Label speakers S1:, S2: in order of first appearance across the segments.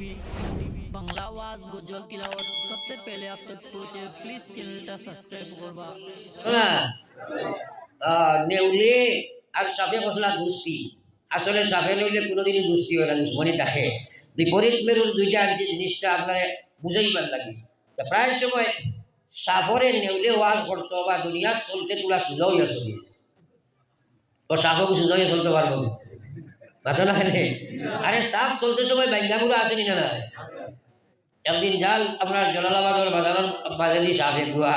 S1: TV দুষ্টি আসলে সাফে নইলে কোনোদিনই দুষ্টি হয় না দুশ্মনী থাকে। বিপরীত মেরুর দুইটা যে জিনিসটা আপনারা বুঝাইবার লাগে। প্রায় সময় সাফরে নেউলে ওয়াজ করতো বা দুনিয়া চলতে তোলা সুযোগ হইয়া চলিয়েছে ও সাফক সুযোগে চলতে পারব মাথা না আরে সাফ চলতে সময় ব্যাঙ্গাগুলো আসেনি না একদিন জাল আপনার জলালাবাদর বাজারের বাজারি সাফে গুয়া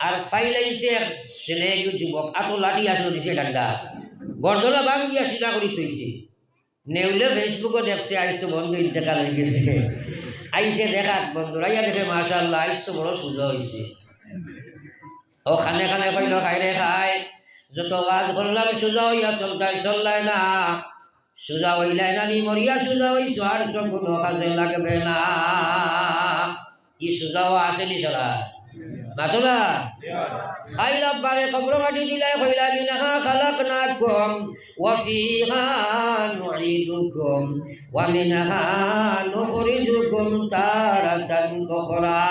S1: আর ফাইলাইছে এক ছেলে যুবক আতো লাঠি আসলো দিছে ডান্ডা। গর্দনা বাঙ্গিয়া সিধা করে থইছে। নেউলে ফেসবুকও দেখছে, আইস তো বন্ধু ইন্তেকাল হয়ে গেছে। আইসে দেখাক বন্ধুরা ইয়া দেখে মাশাল্লাহ আইস তো বড় সুন্দর হয়েছে ও খানে খানে কইল খাইরে খায় যত ওয়াজ করলাম, সোজা হইয়া চলতাই, চললাই না। সোজা হইলাই না নি মরিয়া, সোজা আর তো কোনো কাজে লাগবে না। ই সোজাও আসেনি সরা মাতলা খাইলা বারে কবর মাটি দিলাই কইলা মিনহা খালাকনাকুম, ওয়া ফিহা নুঈদুকুম, ওয়া মিনহা নুখরিজুকুম তারাতান উখরা।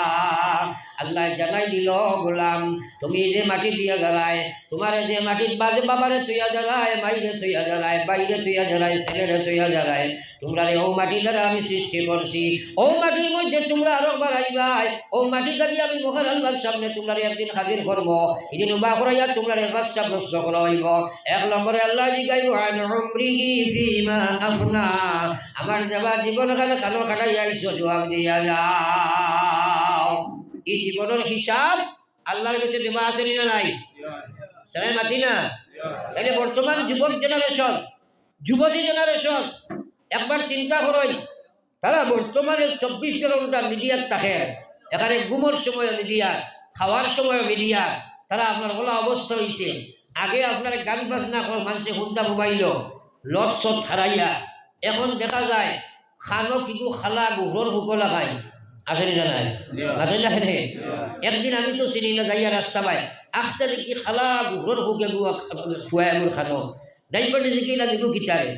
S1: আল্লাহ জানাই দিল, গোলাম, তুমি যে মাটি দিয়া জ্বালায়, তোমার যে মাটির বাজে বাবারে চুইয়া জ্বালায়, মাইরে চুইয়া জ্বালায়, বাইরে চুইয়া জ্বালায়, ছেলেরে চুইয়া জ্বালায়, তোমরা রে ও মাটি দ্বারা আমি সৃষ্টি করছি। ও মাটির মধ্যে তোমরা আরও বাড়াইবাই। ও মাটি থাকি আমি মহান আল্লাহর সামনে তোমরা একদিন হাজির করব। এদিন উবা করাইয়া তোমরা রে পাঁচটা প্রশ্ন করা হইব এক নম্বরে, আল্লাহ জিগাইব আমার যাবা জীবন খানে খানো খাটাইয়া আইছো জবাব দিয়া যাও এই জীবনের হিসাব আল্লাহর কাছে দেবা আসেনি না নাই? সবাই মাতি না? তাইলে বর্তমান যুবক জেনারেশন যুবতী জেনারেশন একবার চিন্তা করেন, তারা বর্তমানে চব্বিশ ঘণ্টা মিডিয়ার থাকে এখানে ঘুমোর সময় মিডিয়ার খাওয়ার সময় মিডিয়ার তারা আপনার বলা অবস্থা হয়েছে আগে আপনার গান বাজনা করে, মানুষে হুন্দা মোবাইল লট সট হারাইয়া। এখন দেখা যায়, খানো কিগু খালা গুহর হুকলা খায়। আসেনি না নাই? আসেনি না হেনে? একদিন আমি তো চিনি না যাইয়া রাস্তা পাই। আখটা দেখি খালা গুহর হুকে খুয়াই মোৰ খানো। দেখি না দেখো গিটারে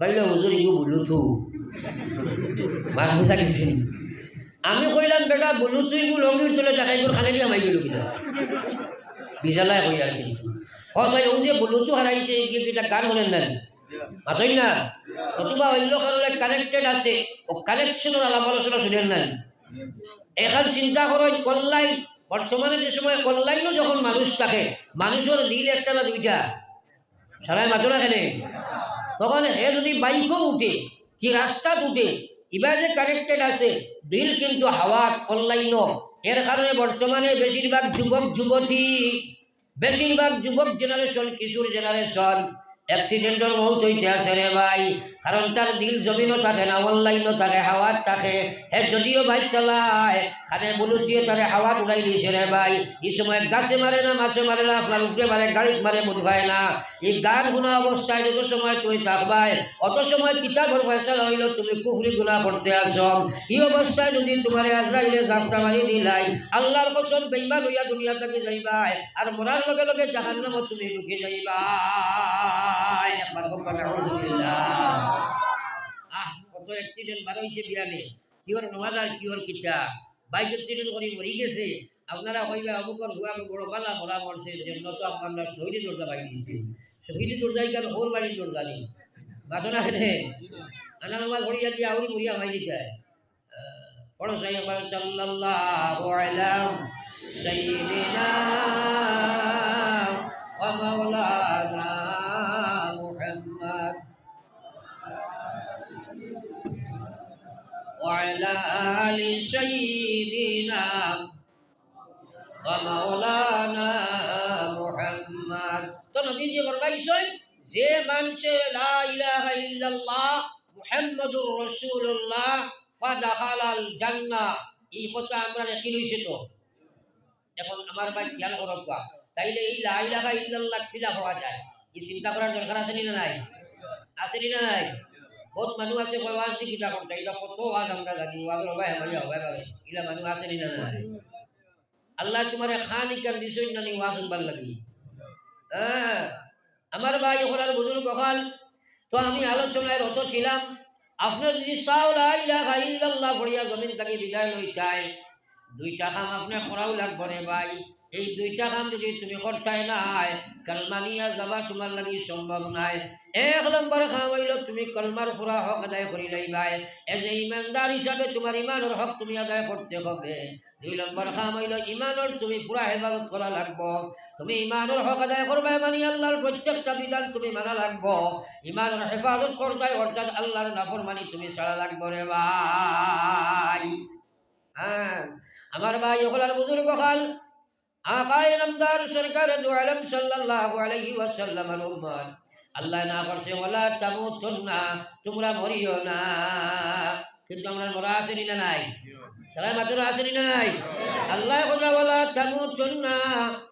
S1: কইল হুজুর ইগু বুলুথু। মান বুঝা গেছি আমি কইলাম বেটা বুলুথু ইগু লঙ্গির চলে দেখাই গুলো খানে দিয়ে মাই গেল কিনা? বিশালাই কই আর কিন্তু। সঁচাই ও যে বুলুথু হারাইছে এটা গান শুনেন না মাতই না? নতুবা অন্য কারণে কানেক্টেড আছে ও কানেকশনের আলাপ আলোচনা শুনেন না এখন চিন্তা করেন অনলাইন বর্তমানে যে সময় অনলাইনও যখন মানুষ থাকে, মানুষের দিল একটা না দুইটা? সারাই মাতো না খেলে। তখন হে যদি বাইকও উঠে, কি রাস্তাত উঠে, এবার যে কানেক্টেড আছে, দিল কিন্তু হাওয়াত অনলাইনও এর কারণে বর্তমানে বেশিরভাগ যুবক, যুবতী, বেশিরভাগ যুবক জেনারেশন কিশোর জেনারেশন অ্যাক্সিডেন্টের মৌত হইতে আছে রে ভাই। কারণ তার দিল জমিনও থাকে না, অনলাইনও থাকে হাওয়াত থাকে। হে, যদিও বাইক চালায় খানে বলুতিয়ে তারে হাওয়াত উড়াই দিছে রে ভাই। এই সময় গাছে মারে না, মাছে মারে না আপনার উপরে মারে, গাড়িত মারে বুধবায় না। এই গান গুণা অবস্থায় যত সময় তুমি থাকবাই, অত সময় কিতাবর ফয়সালা হইল তুমি কুফরি গুণা করতে আসো। এই অবস্থায় যদি তোমার আজরাইলে জাফটা মারি দিলাই, আল্লাহর কসম বেইমান হইয়া দুনিয়া থেকে যাইবাই, আর মরার লগে লগে জাহান্নামত তুমি ঢুকে যাইবাই একবার বলবেন আউযুবিল্লাহ আহ, কত অ্যাক্সিডেন্ট বার হয়েছে বিয়ানে। কিওর নমাজ আর কিওর কিতা? বাইক অ্যাক্সিডেন্ট করে মরি গেছে। আপনারা কইবা, অমুকর হুয়া বড় পালা মরা মরছে জন্য তো আপনারা শহীদ দরজা পাই দিয়েছে শহীদ দরজাই কেন ওর বাড়ি দরজা নেই? ঘটনা হেনে আনা নমাজ ভরিয়া দিয়ে আউরি মরিয়া ভাই দিতে। পড়ো সাই ওয়া মাওলানা মুহাম্মদ وعلى آل سيدنا ومولانا محمد তো নবী যে ফরমাইছেন যে মানুষে লা ইলাহা ইল্লাল্লাহ মুহাম্মাদুর রাসূলুল্লাহ ফাদাখালাল জান্নাহ এই কথা আমরা রেখে লইছে তো এখন আমার ভাই খেয়াল করব তাইলে এই লা ইলাহা ইল্লাল্লাহ খিলা হওয়া যায় এই চিন্তা করার দরকার আছে না নাই আছে না নাই? বহুত মানুহ আছে কয় ওয়াজ দি কিতা করতে এটা কত ওয়াজ আমরা জানি ওয়াজ হবে হবে হবে হবে ইলা মানুহ আছে না নাই? আল্লাহ তোমারে খান ইকান দিছই না নি ওয়াজ শুনবার লাগি। হ্যাঁ আমার ভাই ওখানে বুজুর্গ কখাল তো আমি আলোচনায় রত ছিলাম। আপনার যদি চাওলা ইলাহা ইল্লাল্লাহ পড়িয়া জমিন তাকে বিদায় লইতাই দুইটা কাম আপনি করাও লাগবে ভাই? এই দুইটা কাম যদি তুমি করতাই নাই কালমানিয়া যাবা, তোমার লাগি সম্ভব নাই। এক নম্বর কাম হইল তুমি কলমার ফুরা হক আদায় করি লাইবাই। এজ ইমানদার হিসাবে তোমার ইমানের হক তুমি আদায় করতে হবে। দুই নম্বর কাম হইল ইমানের তুমি ফুরা হেফাজত করা লাগবো। তুমি ইমানের হক আদায় করবে মানে আল্লাহর প্রত্যেকটা বিধান তুমি মানা লাগবো। ইমানের হেফাজত করতাই অর্থাৎ আল্লাহর নাফর মানি তুমি ছাড়া লাগবো রে ভাই। হ্যাঁ আমার ভাই ওগুলার বুজুর্গ খাল আকায় নামদার সরকার দু আলম সাল্লাল্লাহু আলাইহি ওয়াসাল্লামের উম্মত আল্লাহ না করছে ওলা তামুতুন্না, তোমরা মরিও না। কিন্তু আমরা মরা আসেনি না নাই? সারাই মাত্র আসেনি না নাই? আল্লাহ কথা বলা তামুতুন্না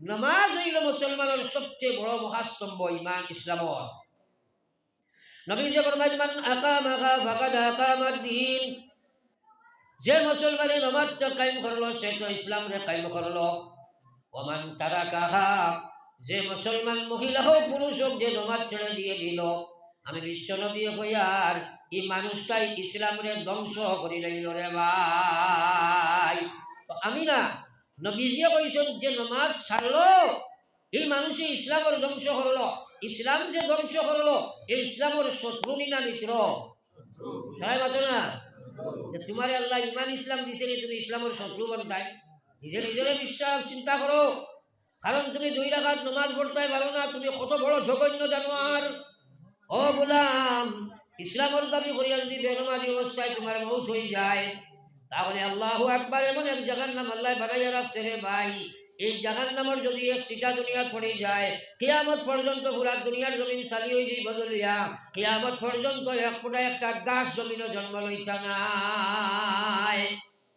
S1: নামাজ হইল মুসলমানের সবচেয়ে বড় মহাস্তম্ভ ইমান ইসলামর। মান আকামাদ্দিন যে মুসলমানে নমাজ কায়েম করল, সে তো ইসলাম রে কায়েম করল। ওমান তারা কাহা যে মুসলমান মহিলা হোক, পুরুষ হোক, যে নমাজ ছেড়ে দিয়ে দিল, আমি বিশ্ব নবী হইয়ার এই মানুষটাই ইসলাম রে ধ্বংস করি লাইল রে ভাই। আমি না নবীজিয়ে কইছেন যে নমাজ ছাড়লো, এই মানুষে ইসলামের ধ্বংস করল। ইসলাম যে ধ্বংস করল, এই ইসলামের শত্রু না মিত্র। সবাই বাতো না? তোমার আল্লাহ ইমান ইসলাম দিছে তুমি ইসলামের শত্রু বনতাই নিজে নিজের বিশ্বাস, চিন্তা করো। কারণ তুমি দুই রাখাত নমাজ পড়তে পারো না, তুমি কত বড় জঘন্য জানোয়ার। ও গোলাম, ইসলামের দাবি করিয়া যদি বেনমাজি অবস্থায় তোমার মৌত হয়ে যায় তাহলে আল্লাহ একবার এমন এক জায়গার নাম আল্লাহ বানাইয়া রাখছে রে ভাই। এই জাহান নামের যদি এক সিটা দুনিয়া পড়ে যায়, কেয়ামত পর্যন্ত পুরা দুনিয়ার জমিন চালি হয়ে যাই বদলিয়া কেয়ামত পর্যন্ত এক ফুটা একটা গাছ জমিনও জন্ম লইতা নাই।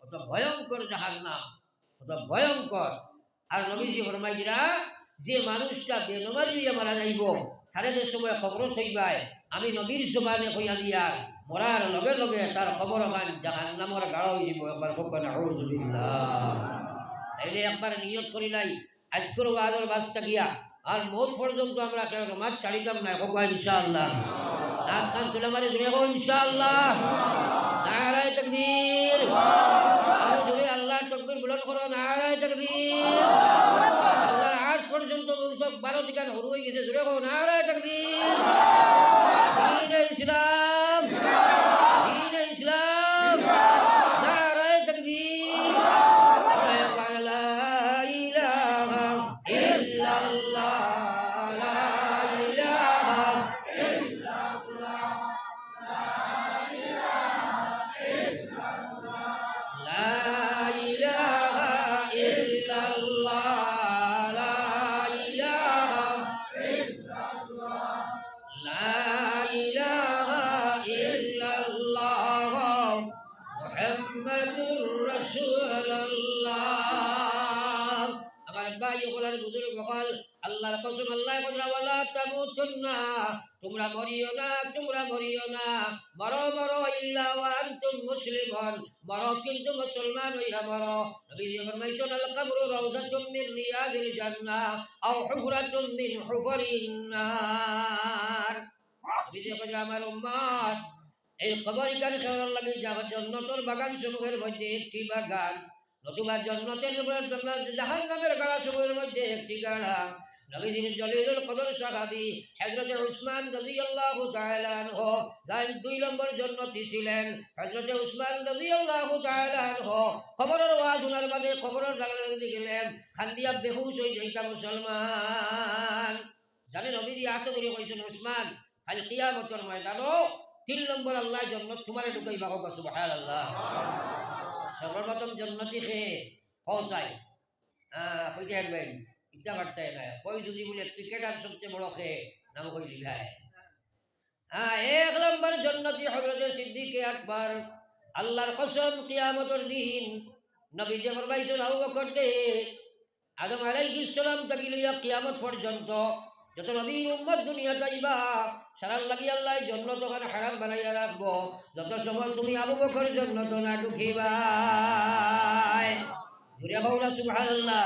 S1: কত ভয়ঙ্কর জাহান নাম কত ভয়ঙ্কর। আর নবীজি ফরমাইরা যে মানুষটা বেনমাজি হইয়া মারা যাইব, তারে যে সময় কবর থইবাই আমি নবীর জবানে কইয়া দিয়া মরার লগে লগে তার কবর খান জাহান নামর গাড়া একবার নিয়ত করিলাই আজকের ওয়াজের বাসটা গিয়া, আর মত পর্যন্ত আমরা কেউ নমাজ ছাড়িতাম না হোক ইনশাআল্লাহ। নাথ খান তুলে মারি জুড়ে হোক ইনশাআল্লাহ। নারায় তকবীর। আর জুড়ে আল্লাহ তকবীর বুলন করো, নারায় তকবীর। আল্লাহর আজ পর্যন্ত সব বারো দিকান হরু হয়ে গেছে জুড়ে হোক নারায় তকবীর। ইসলাম। মরিও না, তোমরা মরিও না। মরো মরো ইল্লা ওয়া আনতুম মুসলিমুন। মরো কিন্তু মুসলমান হইয়া মরো নবীজি ফরমাইছেন, আল কবরু রাউযাতুম মিন রিয়াদিল জান্নাহ, আও হুফরাতুম মিন হুফরিন নার। নবীজি কইছে আমার উম্মত, এই কবর গান খেলার লাগে জন্নতর বাগান সমূহের মধ্যে একটি বাগান, নতুবা জন্নতের জাহান নামের গাড়া সমূহের মধ্যে একটি গাড়া। নবীজির জলিলুল কদর সাহাবি হযরত উসমান রাদিয়াল্লাহু তাআলা আনহু যাই দুই নম্বর জন্নতি ছিলেন। হযরত উসমান রাদিয়াল্লাহু তাআলা আনহু কবরের ওয়াজ শোনার বাদে কবরের ডাগলে গেলেন। খান্দিয়া বেহুশ হয়ে যাইতা মুসলমান। জানেন নবীজি আত করে কইছেন, উসমান খালি কিয়ামতের ময়দানও তিন নম্বর আল্লাহ জন্নত তোমারে ঢুকাইবা হোক সুবহানাল্লাহ। সর্বপ্রথম জন্নতি খেয়ে পৌঁছায় কইতে হারবেন। ইটা বার্তায় না। কই যদি বলে, ক্রিকেটার সবচেয়ে বড় খেয়ে নাম কই লিখায়। হ্যাঁ এক নম্বর জন্নতি হজরত সিদ্দিকে আকবর, আল্লাহর কসম কিয়ামতের দিন নবী যে ফরমাইছেন বকর দে, আদম আলাইহিস সালাম থেকে লইয়া কিয়ামত পর্যন্ত যত নবীর উম্মত দুনিয়া যাইবা, সারার লাগি আল্লাহ জন্য তখন হারাম বানাইয়া রাখব। যত সময় তুমি আবু বকর জন্য তো না ঢুকিবা ঘুরে হও না, সুবহানাল্লাহ।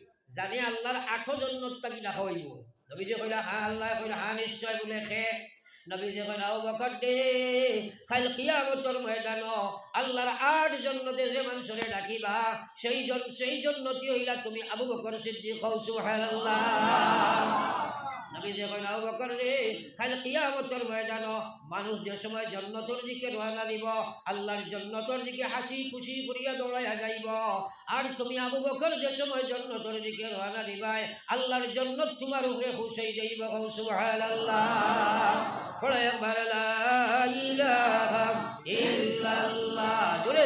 S1: জানে আল্লাহর আঠো জন্মত তাকি দেখা হইব। নবীজি কইলা, হা আল্লাহ কইলা, হা নিশ্চয় বলে খে নবীজি কইলা ও বকর দে খাইল কিয়ামতের ময়দান আল্লাহর আট জন্মতে যে মানুষরে ডাকিবা, সেই জন, সেই জন্মতি হইলা তুমি আবু বকর সিদ্দিক হও, সুবহানাল্লাহ। নবীজি কইলা আবু বকর রে খাইল কিয়ামতের ময়দান মানুষ যে সময় জন্নতর দিকে রওনা দিব, আল্লাহর জন্নতর দিকে হাসি খুশি করিয়া দৌড়াইয়া যাইব। আর তুমি আবু বকর যে সময় জন্নতর দিকে রওনা দিবাই আল্লাহর জন্নত তোমার উপরে খুশ হয়ে যাইব হও সুবহানাল্লাহ। পড়ে একবার, লা ইলাহা ইল্লাল্লাহ। জোরে।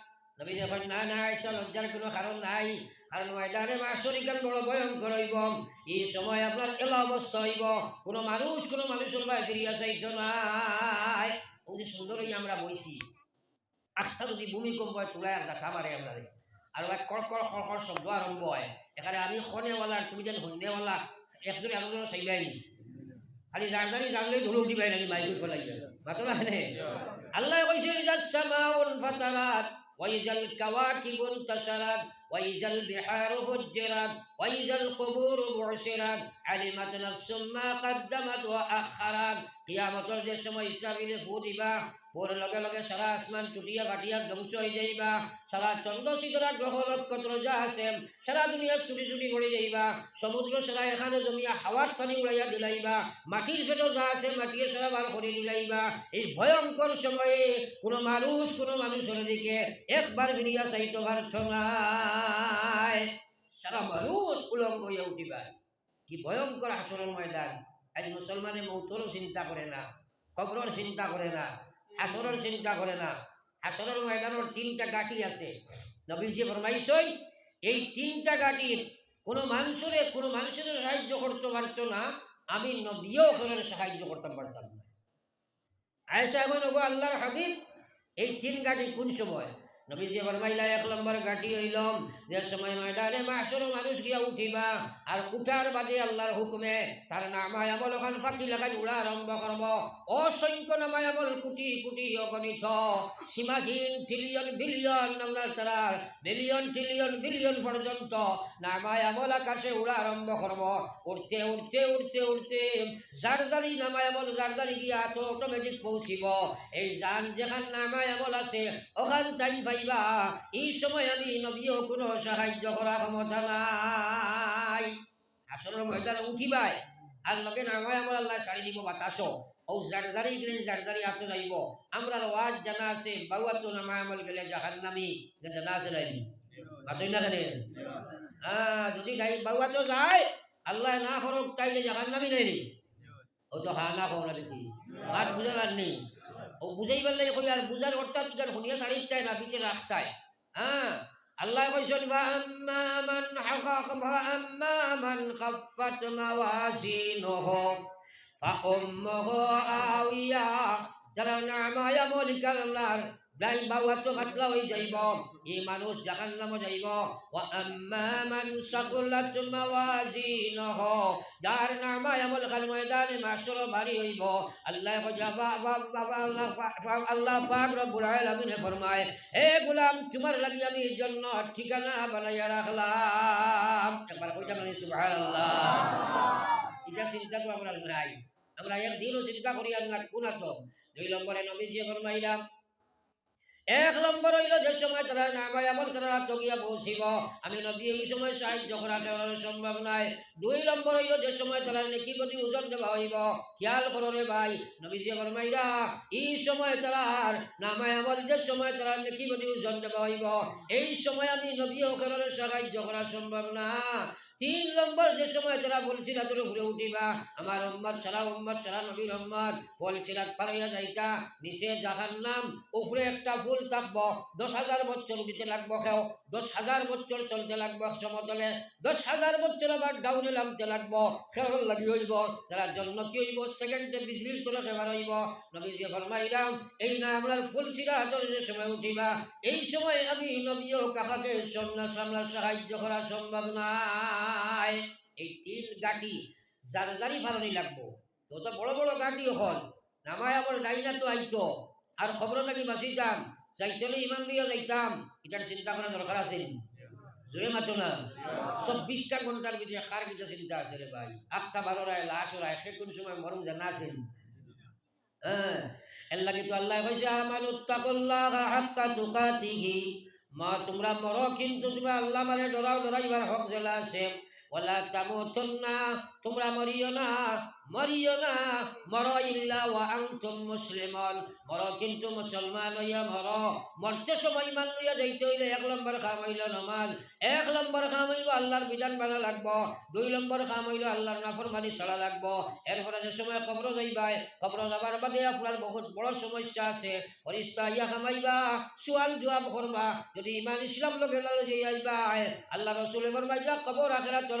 S1: নবী যখন না না আয়সা লজ্জার কোনো কারণ নাই। কারণ ময়দানে মাসরিকাল বড় ভয়ঙ্কর হইব। এই সময় আপনার এলা অবস্থা হইব। কোনো মানুষ কোনো মানুষের ভাই ফিরিয়া চাইছ নাই ও যে সুন্দর হইয়া আমরা বইছি। আখটা যদি ভূমিকম্প তোলাই আর গাথা মারে আমরা আর ওই কড়কড় খড়খড় শব্দ আরম্ভ হয়। এখানে আমি খনেওয়ালা তুমি যেন হন্যেওয়ালা একজনে আরেকজনের চাইলাইনি খালি যার জানি জানলেই ধরে উঠি পাই নানি মাইকুর ফেলাই মাতো না। আল্লাহ ফাতারাত। وإذا الكواكب انتشرت وإذا البحار فجرت وإذا القبور بعثرت علمت نفس ما قدمت وأخرت কিয়ামতর যে সময় ইসরাফিলে ফু লগে লগে সারা আসমান টুটিয়া কাটিয়া ধ্বংস হয়ে যাইবা। সারা চন্দ্র সিতরা গ্রহ নক্ষত্র যা আছে, সারা দুনিয়া চুরি চুরি করে যাইবা। সমুদ্র সারা এখানে জমিয়া হাওয়ার পানি উড়াইয়া দিলাইবা। মাটির ফেটো যা আছে, মাটিয়ে সারা বার করে দিলাইবা। এই ভয়ঙ্কর সময়ে কোনো মানুষ, কোনো মানুষের দিকে একবার ফিরিয়া চাইতে পারছ নাই সারা মানুষ উলঙ্গ হইয়া উঠিবা। কি ভয়ঙ্কর হাসরের ময়দান। আজ মুসলমানে মৌতরও চিন্তা করে না কবরের চিন্তা করে না। হাসরের চিন্তা করে না। হাসরের ময়দানের তিনটা গাঠি আছে। নবীজি ফরমাইছই এই তিনটা গাঠির কোনো মানুষের কোনো মানুষের সাহায্য করতে পারতো না। আমি নবীও ওখানে সাহায্য করতে পারতাম না। আয়সা এখন ওগো আল্লাহর হাবিব, এই তিন গাঠি কোন সময়? এক সময় গিয়া বাদে হুকুমে ফাঁকি অসংখ্য বিলিয়ন বিলিয়ন পর্যন্ত নামায় আকাশে উড়া আরম্ভ করব। উঠতে উঠতে উঠতে উঠতে জারদারি নামায় জারদারি গিয়া অটোমেটিক পৌঁছিব। এই যান যেখান নামায় আমল আছে, ওখান টাইম পাইবা এই সময় আমি নবীও কোনো সাহায্য করা ক্ষমতা নাই। আসলের ময়দানে উঠিবাই, আর লগে নামায় আমল আল্লাহ ছাড়ি দিব বাতাসও। ও জারদারি গেলে জারদারি আতো যাইব আমরা ওয়াজ জানা আছে বাউয়া তো নামায় আমল গেলে জাহান্নামি জানা আছে নাই বাতই না কেন? হ্যাঁ যদি নাই বাউয়া তো যায়, আল্লাহ না করক তাইলে জাহান্নামি নাই ও তো হা না না দেখি। আর বুঝে পারনি ও বুঝাইবার লাগে কই আর বুঝার অর্থাৎ ইকার শুনিয়া ছাড়ির চায় না বিচে রাস্তায় হ্যাঁ? আল্লাহ কইছেন ফাআম্মা মান হাকাক ফাআম্মা মান খাফফাত মাওয়াজিনুহু ফাউম্মুহু আউয়া যারা নামায় আমল করলার ব্লাই বাবা তো কাতলা হয়ে যাইব, এই মানুষ জাহান নামে যাইব। ওয়া আম্মা মান সাকুলাত মাওয়াজিনুহু, যার নামায় আমল খাল ময়দানে মাশর ভারী হইব। আল্লাহ কইবা বাবা আল্লাহ আল্লাহ পাক রব্বুল আলামিন ফরমায়, হে গোলাম, তোমার লাগি আমি জন্য ঠিকানা বানাইয়া রাখলাম। একবার কইটা মানে সুবহানাল্লাহ। এটা চিন্তা তো আমরা নাই। আমরা একদিনও চিন্তা করি আর না, কোনা তো দুই নম্বরে নবীজি ফরমাইলাম এক নম্বর হইল যে সময় তারা না ভাই আমল তারা তগিয়া পৌঁছিব। আমি নবী, এই সময় সাহায্য করা কেবল সম্ভব নয় দুই নম্বর হইল যে সময় তারা নেকি প্রতি ওজন দেওয়া হইব। খেয়াল করো রে ভাই, নবীজি ফরমাইরা এই সময় তারার নামায় আমল যে সময় তারা নেকি প্রতি ওজন দেওয়া হইব। এই সময় আমি নবী ও কেবল সাহায্য করা সম্ভব না। তিন নম্বর যে সময় তারা বলছিল তোর ঘুরে উঠিবা। আমার উম্মত, সারা উম্মত, সারা নবীর উম্মত বলছিল পারাইয়া যাইতা নিচে জাহান নাম উপরে একটা ফুল থাকব, দশ হাজার বছর দিতে লাগবো খেও দশ হাজার বছর চলতে লাগবো সমতলে, দশ হাজার বছর আবার ডাউনে নামতে লাগবো খেওয়ার লাগি হইব, তারা জন্নতি হইব? সেকেন্ডে বিজলির তোলে খেবার হইব। নবীজি ফরমাইলাম, এই না আমরা ফুল ছিলা তোর যে সময় উঠিবা, এই সময় আমি নবীও কাকাকে সামনা সামনা সাহায্য করা সম্ভব নাই এই তিন গাটি যার যারই ভালোনি লাগবো। তো তো বড় বড় গাটি হল। নামায় আমার ডাইনা তো আইতো। আর খবর থাকি বাঁচিতাম চাইতলে ইমান দিয়ে যাইতাম। এটার চিন্তা করার দরকার আছে জোরে মাতো না। চব্বিশটা ঘণ্টার ভিতরে কার কিটা চিন্তা আছে রে ভাই? আটটা বারো রায়, লাশ রায়, সে কোন সময় মরম জানা আছেন হ্যাঁ এর লাগে তো আল্লাহ কইছে, আমানুত্তাকুল্লাহ হাত্তা তুকাতিহি। মা তোমরা মরো কিন্তু তোমরা আল্লাহ মানে ডরাও ডরাইবার হক জেলা আছে। সময় এক এক আল্লাহর বিধান মানা লাগবো। দুই নম্বর কাম হইল আল্লাহর নাফরমানি ছাড়া লাগবো। এরপরে যে সময় কবর যাইবাই কবর যাবার বাদে আপনার বহুত বড় সমস্যা আছে। ফরিস্তা, ইয়া খামাইবা, সোয়াল জবাব করবা। যদি ইমান ইসলাম লোকে লালো যে আইবা আল্লাহ রসুল কবর আখেরা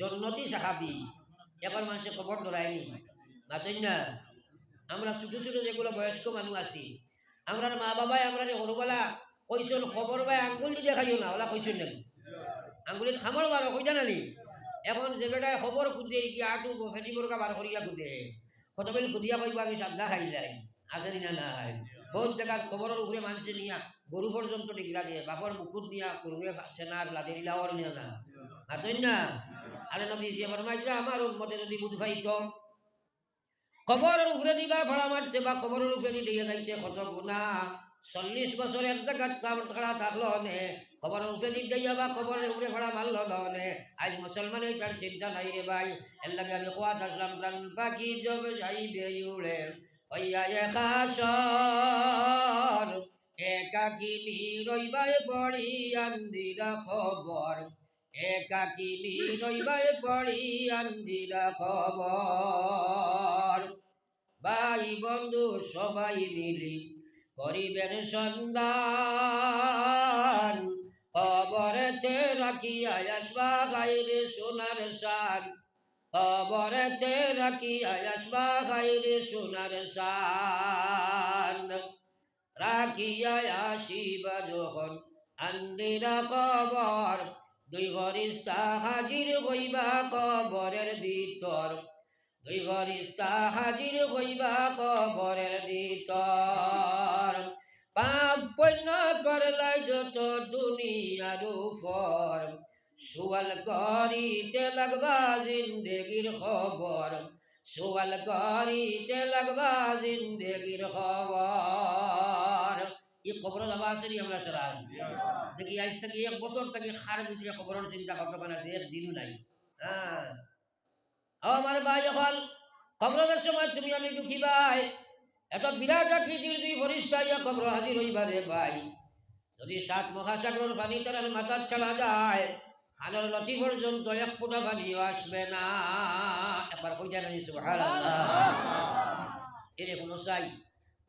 S1: জন্নতি সাহাবি। এখন মানুষে কবর ধরায়নি। মাতেন না, আমরা ছোটো ছোটো যেগুলো বয়স্ক মানুষ আছি, আমরা মা বাবাই, আমরা সৰুবেলা কৈছিল খবৰ বাই আঙ্গুল দি দেখাইও না, ওলা কৈছিল নাকি আঙ্গুলিত খামৰ বাৰ কইতা নানি এখন যেবেটাই খবৰ কুদে কি আটো ফেটিবৰ কা বাৰ কৰিয়া কুদে খতবেল কুদিয়া কইব আমি সাদা খাইলাই আছে না নাই। বহুত জায়গার খবরের উপরে মানুষে নিয়া গরু পর্যন্ত ডিগরা দিয়ে বাপর মুকুট নিয়া গরুয়ে সেনার লাদের লাওয়ার নিয়া না। আতই না আরে নবী যে ফরমাইছে আমার উম্মতে যদি বুধ কবরের উপরে দিবা, ভাড়া মারতে বা কবরের উপরে দিয়ে যাইতে কত গুণা। চল্লিশ বছর এক জায়গাত খাড়া থাকল নে, কবরের উপরে দিয়া বা কবরের উপরে ভাড়া মারলো নে। আজ মুসলমান তার চিন্তা নাই রে ভাই, এর লাগে আমি খোয়া থাকলাম, প্রাণ পাখি জব যাইবে উড়ে। হইয়া একাকিনী রইবাই পড়ি আন্দিরা খবর। একাকিনী রইবাই পড়ি আন্দিরা খবর। ভাই বন্ধু সবাই মিলি করিবেন সন্ধান। খবরেতে রাখিয়া আসবা গাইরে সোনার সান খবরেতে রাখিয়া আসবা গাইরে সোনার সান রাখিয়া আসিবা যখন আন্দিরা কবর দুই ফরিস্তা হাজির হইবা কবরের ভিতর। দুই ফরিস্তা হাজির হইবা কবরের ভিতর। পাপ পণ্য করলাই যত দুনিয়ার উপর। সুয়াল করিতে লাগবা জিন্দেগির খবর। সুয়াল করিতে লাগবা জিন্দেগির খবর। এই খবর যাবা আমরা সারা। দেখি আজ থেকে এক বছর থেকে খার ভিতরে খবরের চিন্তা পারে আছে একদিনও নাই। হ্যাঁ। আমার ভাই এখন খবরের সময় তুমি আমি ভাই। এত বিরাট আকৃতির দুই ফরিস্তা ইয়া খবর হাজির হইবারে ভাই। যদি সাত মহাসাগরের পানি তার মাথার ছাড়া যায় খানের লতি পর্যন্ত এক ফুটা পানিও আসবে না। একবার কই জানি এরে কোনো চাই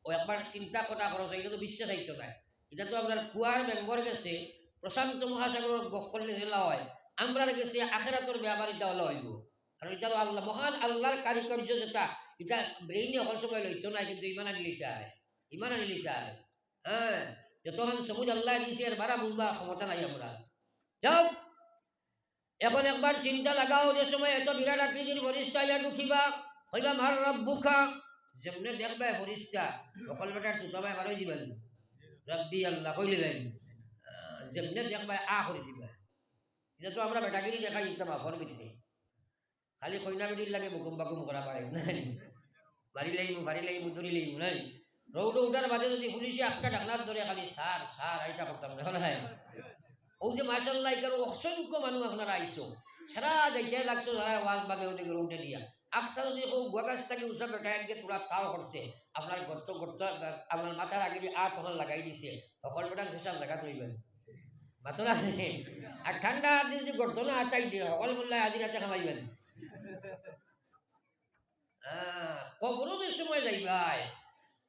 S1: ও একবার চিন্তা কথা করো এটা তো বিশ্বাস আইতো না। এটা তো আপনার কুয়ার বেঙ্গর গেছে, প্রশান্ত মহাসাগরের গফ করলে জেলা হয় আমরা গেছে আখেরাতর ব্যাপারিতা হলে হইব কারণ এটা আল্লাহ, মহান আল্লাহর কারিকর্য যেটা, এটা ব্রেইনে অকল সময় লইতো না, কিন্তু ইমান আনি লিটা হয় ইমান আনি লিটা হয় যতক্ষণ সবুজ আল্লাহ দিয়েছে, এর বারা বুঝবা ক্ষমতা নাই আমরা। যাও, এখন একবার চিন্তা লাগাও যে সময় এত বিরাট আকৃতির বরিষ্ঠা ইয়া দুখিবা হইবা মার রব্বুখা যেমনে দেখবে ফরিস্তা সকল বেটার তুতাবাই মারই দিবেন। রব্বি আল্লাহ কইলে যাই দেখবে আ করে দিবা এটা তো আমরা বেটাগিরি দেখাই দিতাম আফর ভিতরে খালি কইনা বেটির লাগে বুকুম বাকুম করা পারে নাই বাড়ি লাইমু বাড়ি লাইমু দড়ি লাইমু নাই রৌড উঠার বাজে যদি পুলিশে আটকা ডাকনার ধরে খালি সার সার আইটা করতাম দেখো নাই ও যে মার্শাল্লাহ এখানে অসংখ্য মানুষ আপনারা আইসো সারা যাইতে লাগছো যারা ওয়াজ বাগে ওদিকে রৌডে দিয়া আখটা যদি কেউ গুয়াগাছ থেকে উঠা বেটা একদিকে তোরা তাও করছে। আপনার গর্ত গর্ত, আপনার মাথার আগে দিয়ে আট তখন লাগাই দিছে। সকল বেটা হিসাব জায়গা মাতলা আর ঠান্ডা দিন যদি গর্ত না আটাই দিয়ে সকল বললে আজি রাতে খামাইবেন। কবরের সময় যাইবাই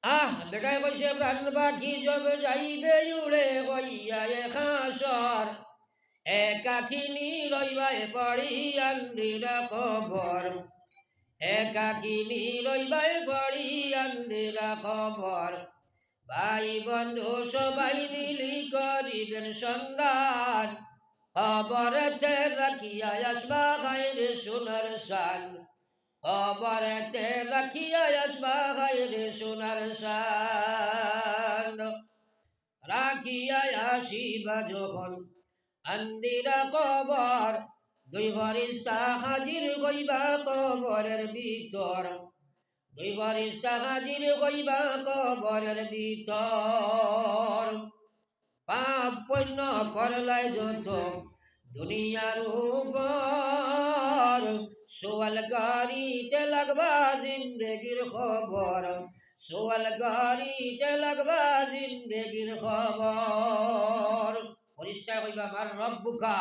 S1: আহ, বেটাই কইছে, প্রাণ পাখি জগ যাইবে উড়ে কইয়া এখাসর একাকিনী রইবাই পড়ি আন্দিরা কবর। একাকিনী রইবাই পড়ি আন্দিরা কবর ভাই বন্ধু সবাই মিলি করিবেন সন্ধান। খবরতে রাখিয়া আসবা খাইরে সোনার সান খবরতে রাখিয়া আসবা খাইরে সোনার সান রাখিয়া আসিবা যখন আন্দিরা কবর। দুই ফরিস্তা হাজির হইবা কবরের ভিতর। দুই ফরিস্তা হাজির হইবা কবরের ভিতর। পাপ পুণ্য করলাই যত দুনিয়ার উপর। সোয়াল গাড়িতে লাগবা জিন্দগির খবর। সোয়াল গাড়িতে লাগবা জিন্দগির খবর। পরিষ্কার হইবা আমার রব্বুকা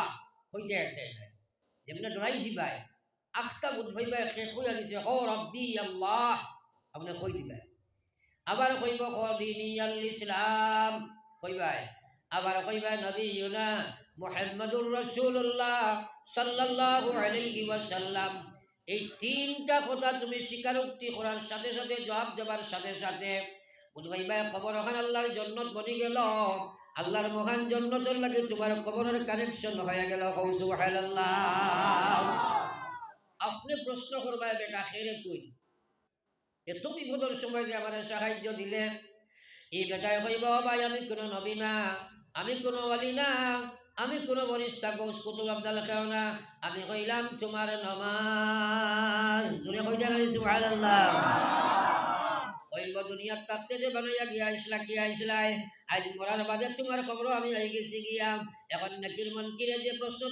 S1: হইতে যেমনি ডরাইছি ভাই আখটা বুধ হইবা শেষ হইয়া দিছে হ রব্বি, আল্লাহ। আপনি কই দিবা আবার কইব দিনী আল ইসলাম। কইবাই? আবার কইবা নবী ইউনা মুহাম্মদুর রাসূলুল্লাহ সাল্লাল্লাহু আলাইহি ওয়াসাল্লাম। এই তিনটা কথা তুমি স্বীকারোক্তি করার সাথে সাথে, জবাব দেবার সাথে সাথে বুঝবাইবা খবর ওখানে আল্লাহর জন্নত বনি গেল। আল্লাহর মহান জন্নতর লাগে তোমার খবরের কানেকশন হয়ে গেল। আপনি প্রশ্ন করবা বেটা খেরে তুই, এত বিপদের সময় যে আমার সাহায্য দিলে? এই বেটায় কইব ভাই, আমি কোনো নবী না, আমি কোনো অলি না, আমি কোনো বরিষ্ঠা গৌস কুতুব, আব্দাল খেও না, আমি কইলাম তোমার নমাজ। দুনিয়ার তাপতে যে বানাইয়া গিয়া আইসলা গিয়া আইসলাই আজ মরার বাদে তোমার আমি আই গেছি গিয়া। এখন নাকির যে প্রশ্ন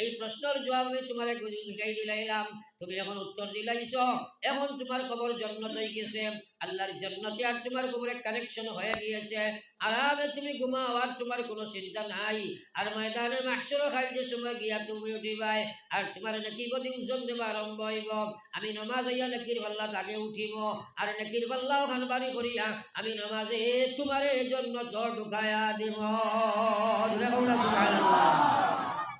S1: এই প্রশ্নের জবাব আমি তোমারে গাই দিলাইলাম। তুমি এখন উত্তর দিলাইছ। এখন তোমার খবর জন্নত হয়ে গেছে। আল্লাহর জন্নতে আর তোমার কানেকশন হয়ে গিয়েছে। আরামে তুমি ঘুমাও তোমার কোনো চিন্তা নাই। আর ময়দানে মাসর খাই যে সময় গিয়া তুমি উঠিবাই। আর তোমার নাকি গতি ওজন দেবা আরম্ভ হইব। আমি নমাজ হইয়া নাকির পাল্লা আগে উঠিব। আর নাকির পাল্লাও খান বাড়ি করিয়া আমি নমাজে তোমার জন্য তো ঢুকায়া দিব।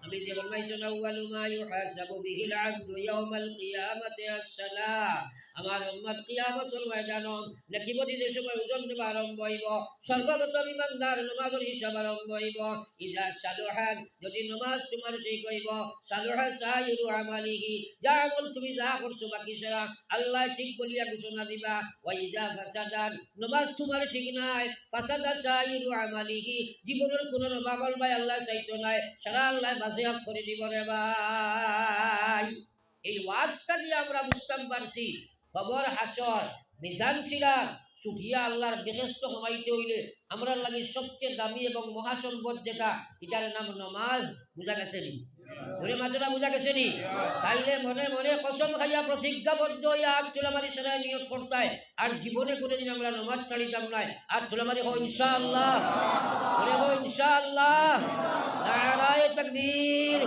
S1: আমি যে বলবাইছো না আউয়ালু মা ইউহাসাবু বিহিল আবদু ইয়াউমাল কিয়ামাতি আস-সালাহ আমার উম্মত কিয়ামতুল ময়দানত নাকি বদি যে সময় ওজন দেবা আরম্ভ হইব, সর্বপ্রথম ইমানদার নমাজের হিসাব আরম্ভ হইব। ইজা সালুহাত যদি নমাজ তোমার ঠিক হইব সালুহা সাইরু আমালিহি, যা আমল তুমি যা করছ বাকি সেরা, আল্লাহ ঠিক বলিয়া ঘোষণা দিবা। ওয়া ইজা ফাসাদাত নমাজ তোমার ঠিক নাই, ফাসাদা সাইরু আমালিহি, জীবনের কোনো নমাগল ভাই আল্লাহ চাইতো নাই, সারা আল্লাহ বাজে করে দিব রে ভাই। এই ওয়াজটা দিয়ে আমরা বুঝতাম পারছি খবর হাসর, মিজান সিরাত ছুটিয়া আল্লাহর বেহেস্ত হমাইতে হইলে আমরা লাগি সবচেয়ে দামি এবং মহাসম্পদ যেটা, এটার নাম নমাজ, বুঝা গেছে নি? ধরে মাত্রা বুঝা গেছে নি? তাইলে মনে মনে কসম খাইয়া প্রতিজ্ঞাবদ্ধ হইয়া হাত চুলামারি সেরাই নিয়োগ করতায়, আর জীবনে কোনোদিন আমরা নমাজ ছাড়িতাম নাই। আর চুলামারি হো, ইনশাআল্লাহ। বলে হো, ইনশাআল্লাহ। নারায় তকবীর।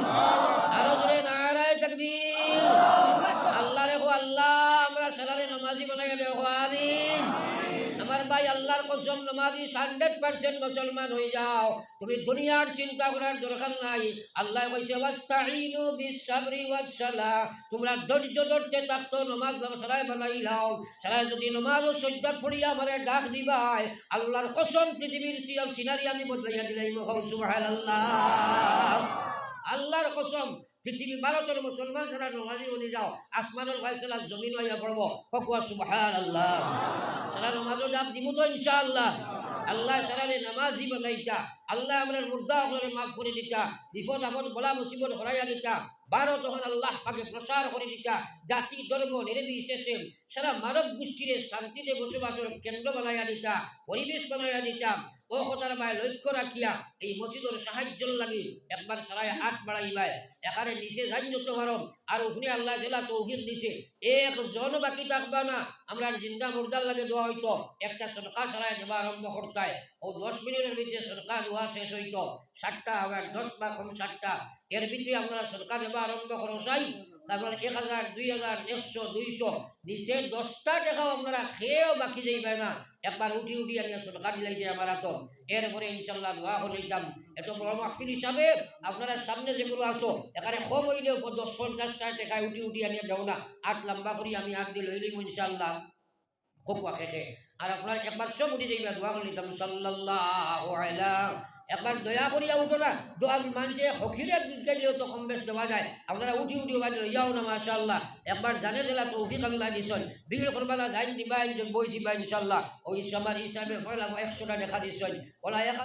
S1: আরও জোরে, নারায় তকবীর আল্লাহ রেখো আল্লাহ আমরা সারারে নমাজি বানাই রেখো আমিন আমার ভাই আল্লাহর কসম নমাজি হান্ড্রেড পার্সেন্ট মুসলমান হয়ে যাও। তুমি দুনিয়ার চিন্তা করার দরকার নাই। আল্লাহ কইছে ওয়াস্তাইনু বিসসাবরি ওয়াসসালাহ তোমরা ধৈর্য ধরতে থাকতো নমাজ সারাই বানাই লাও সারাই যদি নমাজ ও সজ্জা ফড়িয়া আমারে ডাক দিবাই আল্লাহর কসম, পৃথিবীর সিনারি আমি বদলাইয়া দিলাই সুবহানাল্লাহ। আল্লাহর কসম পৃথিবী ভারতের মুসলমান যারা নমাজি বলি যাও আসমানের ফয়সলা জমিন হইয়া পড়ব ফকুয়া সুবহান আল্লাহ সারা নমাজও ডাক দিমু তো ইনশাআল্লাহ আল্লাহ সারারে নামাজি বানাইতা আল্লাহ আমরা মুর্দা করে মাফ করে দিতা। বিপদ আপদ, বলা মুসিবত হরাইয়া দিতা। বারো তখন আল্লাহ পাকে প্রসার করে দিতা। জাতি ধর্ম নির্বিশেষে সারা মানব গোষ্ঠীর শান্তিতে বসবাসের কেন্দ্র বানাইয়া দিতা। পরিবেশ বানাইয়া দিতা। ও কথার মায় লক্ষ্য রাখিয়া এই মসজিদের সাহায্য লাগি একবার সারায় হাত বাড়াইবাই এখানে নিচে জানিত পারম আর ওখানে আল্লাহ জেলা তৌফিক দিছে। একজন বাকি থাকবা না। আমরা জিন্দা মুর্দার লাগে দেওয়া হইতো। একটা সরকার সারায় দেওয়া আরম্ভ করতায়। ও দশ মিনিটের ভিতরে সরকার দেওয়া শেষ হইতো। সাতটা আবার দশ বা কম সাতটা। এর ভিতরে আপনারা সরকার দেওয়া আরম্ভ করো চাই তারপর এক হাজার, দুই হাজার, একশো, দুইশো, নিচে দশটা টাকাও আপনারা, খেয়েও বাকি যাইবে না। একবার উঠি উঠি আনিয়া সরকার দিলাই যায় আমার তো এরপরে ইনশাল্লাহ দোয়া দিতাম। এত বড় মাহফিল হিসাবে আপনারা সামনে যেগুলো আসো এখানে কম হইলেও দশ পঞ্চাশটা টাকায় উঠি উঠি আনিয়া যাও না। আট লম্বা করি আমি, হাত দিয়ে লইলিম ইনশাল্লাহ খুব শেষে আর আপনার একবার সব উঠে যাইবা, দোয়া করে দিতাম। সাল্লাল্লাহু আলা একবার দয়া করিয়া উঠো না দোয়া মানুষে হকিরে গাইলেও তো কম বেশ দেওয়া যায়। আপনারা উঠি উঠি বাজে ইয়াও না মাসাল্লাহ একবার জানে দিলা তৌফিক আল্লাহ দিছন। বিল করবানা জাইন দিবা, একজন বইছি বা ইনশাল্লাহ ওই সময় হিসাবে একশোটা দেখা দিছন। ওলা এক